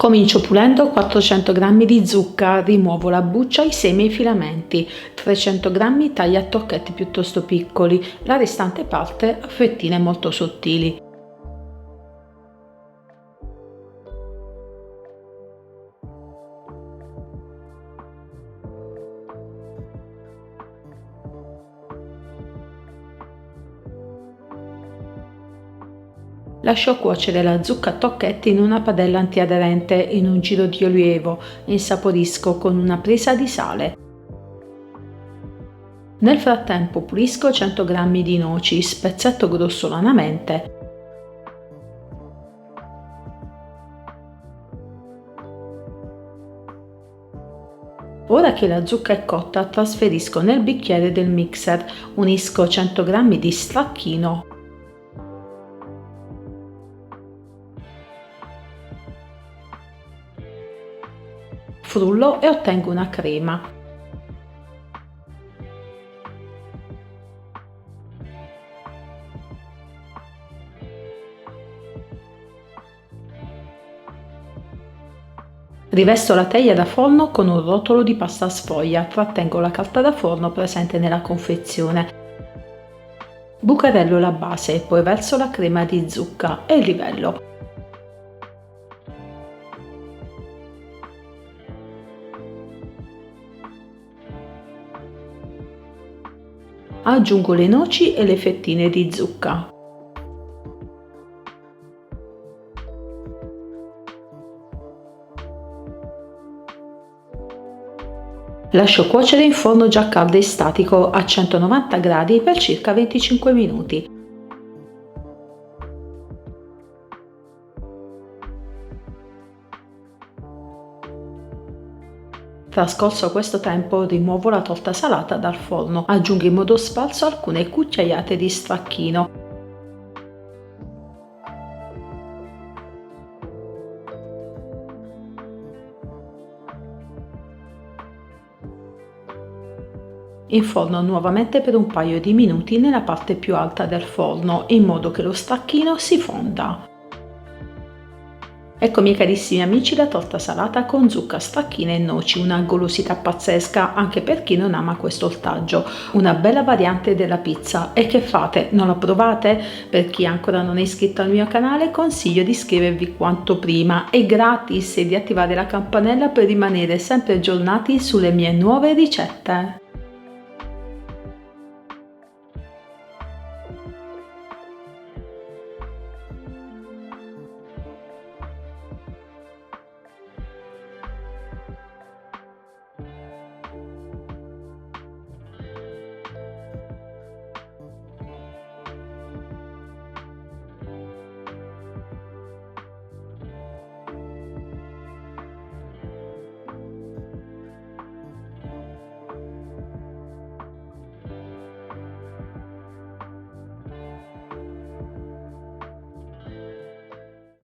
Comincio pulendo 400 g di zucca, rimuovo la buccia, i semi e i filamenti, 300 g taglia a tocchetti piuttosto piccoli, la restante parte a fettine molto sottili. Lascio cuocere la zucca a tocchetti in una padella antiaderente in un giro di olio e insaporisco con una presa di sale. Nel frattempo pulisco 100 g di noci, spezzetto grossolanamente. Ora che la zucca è cotta, trasferisco nel bicchiere del mixer, unisco 100 g di stracchino frullo e ottengo una crema. Rivesto la teglia da forno con un rotolo di pasta sfoglia, trattengo la carta da forno presente nella confezione. Bucarello la base, poi verso la crema di zucca e livello. Aggiungo le noci e le fettine di zucca. Lascio cuocere in forno già caldo e statico a 190 gradi per circa 25 minuti. Trascorso questo tempo rimuovo la torta salata dal forno, aggiungo in modo sparso alcune cucchiaiate di stracchino. Inforno nuovamente per un paio di minuti nella parte più alta del forno in modo che lo stracchino si fonda. Ecco miei carissimi amici la torta salata con zucca, stracchine e noci, una golosità pazzesca anche per chi non ama questo ortaggio, una bella variante della pizza. E che fate? Non la provate? Per chi ancora non è iscritto al mio canale consiglio di iscrivervi quanto prima, è gratis e di attivare la campanella per rimanere sempre aggiornati sulle mie nuove ricette.